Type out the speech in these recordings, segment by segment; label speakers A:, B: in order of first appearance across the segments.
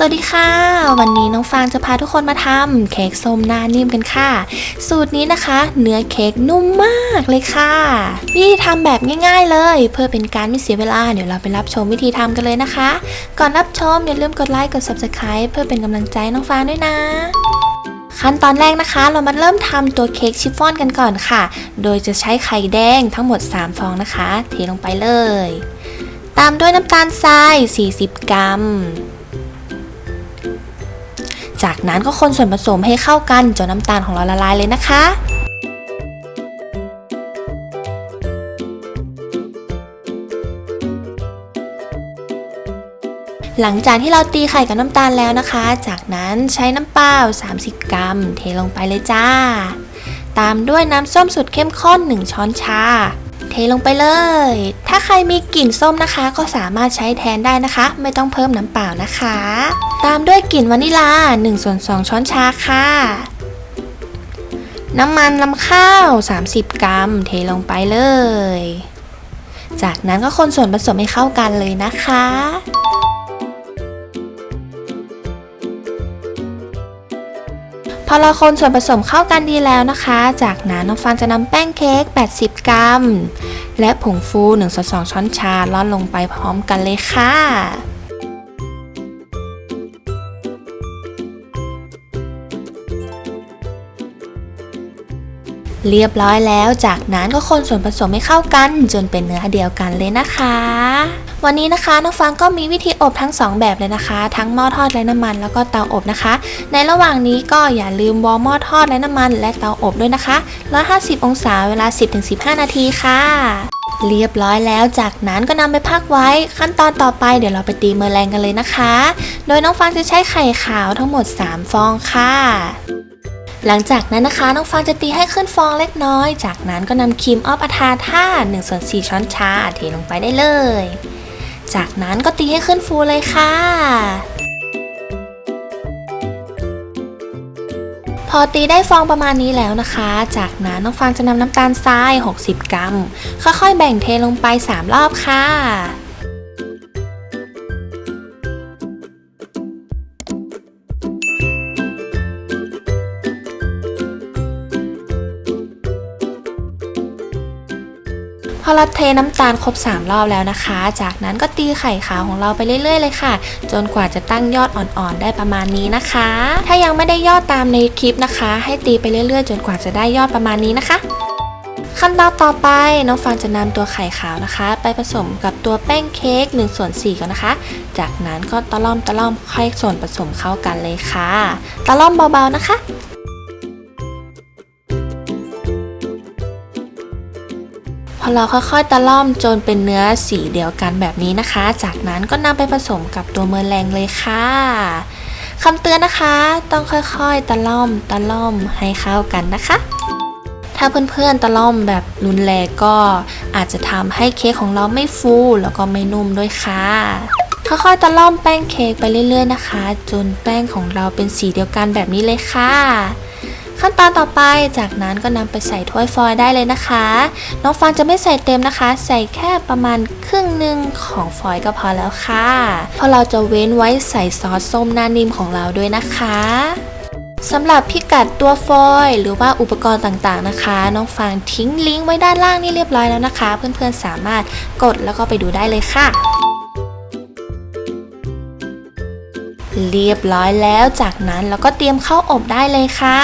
A: สวัสดีค่ะ วันนี้น้องฟางจะพาทุกคนมาทำเค้กส้มหน้านิ่มกันค่ะ สูตรนี้นะคะ เนื้อเค้กนุ่มมากเลยค่ะวิธีทำแบบง่าย ๆเลย เพื่อเป็นการไม่เสียเวลาเดี๋ยวเราไปรับชมวิธีทำกันเลยนะคะ ก่อนรับชมอย่าลืมกดไลค์กด subscribe เพื่อเป็นกำลังใจน้องฟางด้วยนะขั้นตอนแรกนะคะ เรามาเริ่มทำตัวเค้กชิฟฟ่อนกันก่อนค่ะ โดยจะใช้ไข่แดงทั้งหมด 3 ฟองนะคะ เทลงไปเลย ตามด้วยน้ำตาลทราย 40 กรัม จากนั้นก็คนส่วนผสมให้เข้ากันจนน้ำตาลของเราละลายเลยนะคะหลังจากที่เราตีไข่กับน้ำตาลแล้วนะคะ จากนั้นใช้น้ำเปล่า 30 กรัม เทลงไปเลยจ้า ตามด้วยน้ำส้มสุดเข้มข้น 1 ช้อนชา เทลงไปเลย ถ้าใครมีกลิ่นส้มนะคะ ก็สามารถใช้แทนได้นะคะ ไม่ต้องเพิ่มน้ำเปล่านะคะ ตามด้วยกลิ่นวานิลา1ส่วน2ช้อนชาค่ะ น้ำมันลำข้าว 30 กรัม เทลงไปเลย จากนั้นก็คนส่วนผสมให้เข้ากันเลยนะคะ พอเราคนส่วนผสมเข้ากันดีแล้วนะคะ จากนั้นน้องฟางจะนำแป้งเค้ก 80 กรัม และผงฟู1ส่วน2ช้อนชาล่อนลงไปพร้อมกันเลยค่ะเรียบร้อยแล้ว จากนั้นก็คนส่วนผสมให้เข้ากัน จนเป็นเนื้อเดียวกันเลยนะคะ วันนี้นะคะน้องฟางก็มีวิธีอบทั้ง 2 แบบเลยนะคะ ทั้งหม้อทอดไร้น้ำมันแล้วก็เตาอบนะคะ ในระหว่างนี้ก็อย่าลืมวอลหม้อทอดไร้น้ำมันและเตาอบด้วยนะคะ 150 องศาเวลา 10-15 นาทีค่ะเรียบร้อยแล้ว จากนั้นก็นำไปพักไว้ ขั้นตอนต่อไปเดี๋ยวเราไปตีเมอแรงกันเลยนะคะ โดยน้องฟางจะใช้ไข่ขาวทั้งหมด 3 ฟองค่ะ หลังจากนั้นนะคะ น้องฟางจะตีให้ขึ้นฟองเล็กน้อย จากนั้นก็นำครีมออฟอาทาท่า1ส่วน4ช้อนชาเทลงไปได้เลย จากนั้นก็ตีให้ขึ้นฟูเลยค่ะ พอตีได้ฟองประมาณนี้แล้วนะคะ จากนั้นน้องฟางจะนำน้ำตาลทราย 60 กรัม ค่อยๆ แบ่งเทลงไป 3 รอบค่ะ อเราเทน้ำตาลครบ 3 รอบแล้วนะคะ จากนั้นก็ตีไข่ขาวของเราไปเรื่อยๆเลยค่ะ จนกว่าจะตั้งยอดอ่อนๆได้ประมาณนี้นะคะ ถ้ายังไม่ได้ยอดตามในคลิปนะคะ ให้ตีไปเรื่อยๆ จนกว่าจะได้ยอดประมาณนี้นะคะขั้นตอนต่อไปน้องฟางจะนำตัวไข่ขาวนะคะ ไปผสมกับตัวแป้งเค้ก1ส่วน4ก่อนนะคะ จากนั้นก็ตะล่อมตะล่อมค่อยส่วนผสมเข้ากันเลยค่ะ ตะล่อมเบาๆนะคะ อเราค่อยๆตะล่อมจนเป็นเนื้อสีเดียวกันแบบนี้นะคะ จากนั้นก็นำไปผสมกับตัวเมอร์แรงเลยค่ะคำเตือนนะคะ ต้องค่อยๆ ตะล่อมตะล่อมให้เข้ากันนะคะ ถ้าเพื่อนๆ ตะล่อมแบบรุนแรงก็อาจจะทำให้เค้กของเราไม่ฟูแล้วก็ไม่นุ่มด้วยค่ะค่อยๆตะล่อมแป้งเค้กไปเรื่อยๆนะคะ จนแป้งของเราเป็นสีเดียวกันแบบนี้เลยค่ะ ขั้นตอนต่อไปจากนั้นก็นำไปใส่ถ้วยฟอยล์ได้เลยนะคะ น้องฟางจะไม่ใส่เต็มนะคะ ใส่แค่ประมาณครึ่งหนึ่งของฟอยล์ก็พอแล้วค่ะ เพราะเราจะเว้นไว้ใส่ซอสส้มหน้านิ่มของเราด้วยนะคะสำหรับพิกัดตัวฟอยล์หรือว่าอุปกรณ์ต่างๆนะคะ น้องฟางทิ้งลิงก์ไว้ด้านล่างนี่เรียบร้อยแล้วนะคะ เพื่อนๆสามารถกดแล้วก็ไปดูได้เลยค่ะ เรียบร้อยแล้ว จากนั้นเราก็เตรียมเข้าอบได้เลยค่ะ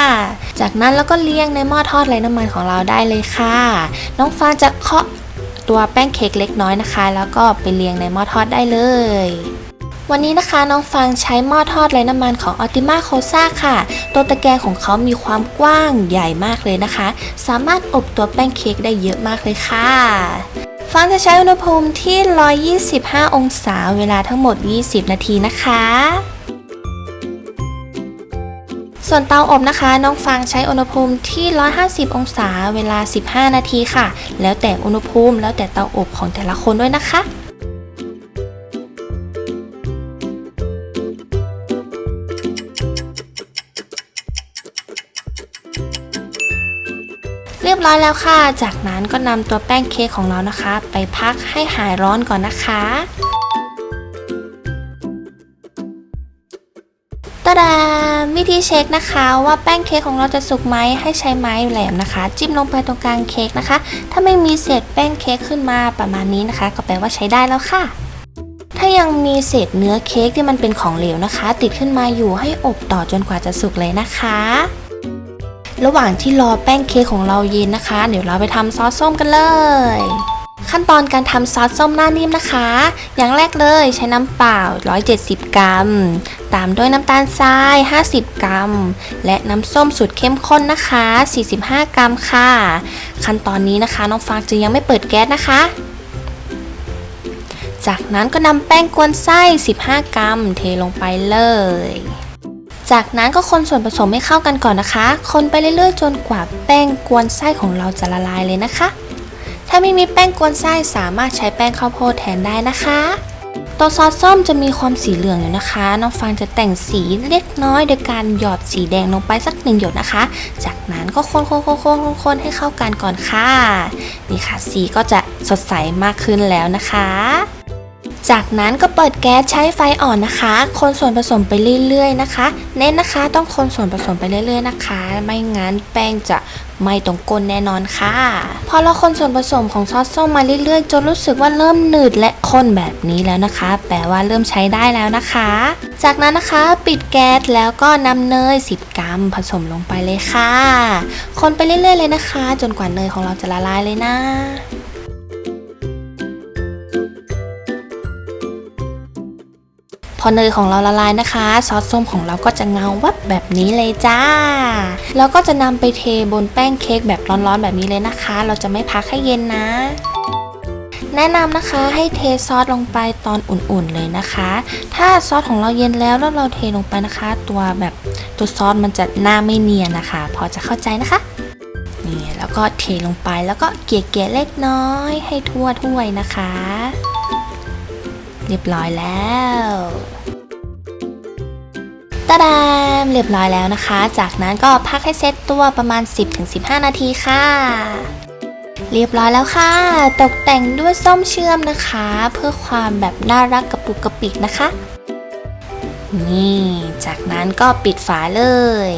A: จากนั้นเราก็เลี้ยงในหม้อทอดไร้น้ำมันของเราได้เลยค่ะ น้องฟางจะเคาะตัวแป้งเค้กเล็กน้อยนะคะ แล้วก็ไปเลี้ยงในหม้อทอดได้เลย วันนี้นะคะน้องฟางใช้หม้อทอดไร้น้ำมันของ Optima c o s a ค่ะ ตัวตะแกรงของเขามีความกว้างใหญ่มากเลยนะคะ สามารถอบตัวแป้งเค้กได้เยอะมากเลยค่ะฟางจะใช้อุณหภูมิที่ 125 องศา เวลาทั้งหมด 20 นาทีนะคะ ส่วนเตาอบนะคะ น้องฟางใช้อุณหภูมิที่ 150 องศาเวลา 15 นาทีค่ะ แล้วแต่อุณหภูมิแล้วแต่เตาอบของแต่ละคนด้วยนะคะเรียบร้อยแล้วค่ะ จากนั้นก็นำตัวแป้งเค้กของเรานะคะ ไปพักให้หายร้อนก่อนนะคะ ดาวิธีเช็คนะคะว่าแป้งเค้กของเราจะสุกไหมให้ใช้ไม้แหลมนะคะ จิ้มลงไปตรงกลางเค้กนะคะ ถ้าไม่มีเศษแป้งเค้กขึ้นมาประมาณนี้นะคะ ก็แปลว่าใช้ได้แล้วค่ะ ถ้ายังมีเศษเนื้อเค้กที่มันเป็นของเหลวนะคะ ติดขึ้นมาอยู่ให้อบต่อจนกว่าจะสุกเลยนะคะ ระหว่างที่รอแป้งเค้กของเราเย็นนะคะ เดี๋ยวเราไปทำซอสส้มกันเลย ขั้นตอนการทำซอสส้มหน้านิ่มนะคะ อย่างแรกเลยใช้น้ำเปล่า 170 กรัม ตามด้วยน้ำตาลทราย 50 กรัม และน้ำส้มสูตรเข้มข้นนะคะ 45 กรัมค่ะ ขั้นตอนนี้นะคะน้องฟางจะยังไม่เปิดแก๊สนะคะ จากนั้นก็นำแป้งกวนไส้ 15 กรัม เทลงไปเลยจากนั้นก็คนส่วนผสมให้เข้ากันก่อนนะคะ คนไปเรื่อยๆ จนกว่าแป้งกวนไส้ของเราจะละลายเลยนะคะ ถ้าไม่มีแป้งกวนไส้สามารถใช้แป้งข้าวโพดแทนได้นะคะ ตัวซอสส้มจะมีความสีเหลืองอยู่นะคะ น้องฟางจะแต่งสีเล็กน้อย โดยการหยอดสีแดงลงไปสักหนึ่งหยดนะคะ จากนั้นก็คนๆๆๆๆให้เข้ากันก่อนค่ะ นี่ค่ะสีก็จะสดใสมากขึ้นแล้วนะคะ จากนั้นก็เปิดแก๊สใช้ไฟอ่อนนะคะ คนส่วนผสมไปเรื่อยๆนะคะ เน้นนะคะต้องคนส่วนผสมไปเรื่อยๆนะคะ ไม่งั้นแป้งจะไหม่ตรงก้นแน่นอนค่ะ พอเราคนส่วนผสมของซอสส้มมาเรื่อยๆ จนรู้สึกว่าเริ่มหนืดและข้นแบบนี้แล้วนะคะ แปลว่าเริ่มใช้ได้แล้วนะคะ จากนั้นนะคะปิดแก๊สแล้วก็นำเนย 10 กรัมผสมลงไปเลยค่ะ คนไปเรื่อยๆเลยนะคะ จนกว่าเนยของเราจะละลายเลยนะ อเนยของเราละลายนะคะ ซอสส้มของเราก็จะเงาวับแบบนี้เลยจ้า แล้วก็จะนำไปเทบนแป้งเค้กแบบร้อนๆแบบนี้เลยนะคะ เราจะไม่พักให้เย็นนะแนะนำนะคะให้เทซอสลงไปตอนอุ่นๆเลยนะคะ ถ้าซอสของเราเย็นแล้วแล้วเราเทลงไปนะคะ ตัวแบบตัวซอสมันจะหน้าไม่เนียนนะคะ พอจะเข้าใจนะคะนี่แล้วก็เทลงไปแล้วก็เกลี่ยๆเล็กน้อยให้ทั่วถ้วยนะคะ เรียบร้อยแล้ว ตาดามเรียบร้อยแล้วนะคะ จากนั้นก็พักให้เซตตัวประมาณ 10-15 นาทีค่ะ เรียบร้อยแล้วค่ะ ตกแต่งด้วยส้มเชื่อมนะคะ เพื่อความแบบน่ารักกระปุกกระปิกนะคะ นี่ จากนั้นก็ปิดฝาเลย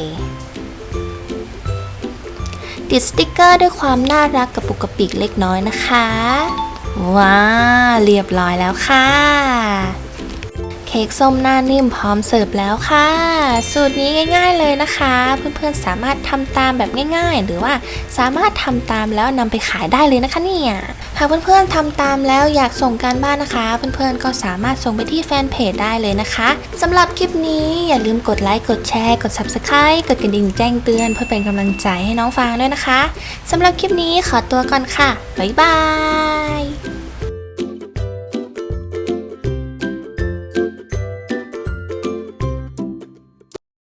A: ติดสติกเกอร์ด้วยความน่ารักกระปุกกระปิกเล็กน้อยนะคะ ว้าเรียบร้อยแล้วค่ะ ค้กส้มหน้านิ่มพร้อมเสิร์ฟแล้วค่ะ สูตรนี้ง่าย ๆเลยนะคะ เพื่อนๆสามารถทำตามแบบง่าย ๆ หรือว่าสามารถทำตามแล้วนำไปขายได้เลยนะคะเนี่ยหากเพื่อนๆทำตามแล้วอยากส่งการบ้านนะคะ เพื่อนๆก็สามารถส่งไปที่แฟนเพจได้เลยนะคะสำหรับคลิปนี้อย่าลืมกดไลค์กดแชร์กด Subscribe กดกระดิ่งแจ้งเตือนเพื่อเป็นกำลังใจให้น้องฟางด้วยนะคะสำหรับคลิปนี้ขอตัวก่อนค่ะบ๊ายบาย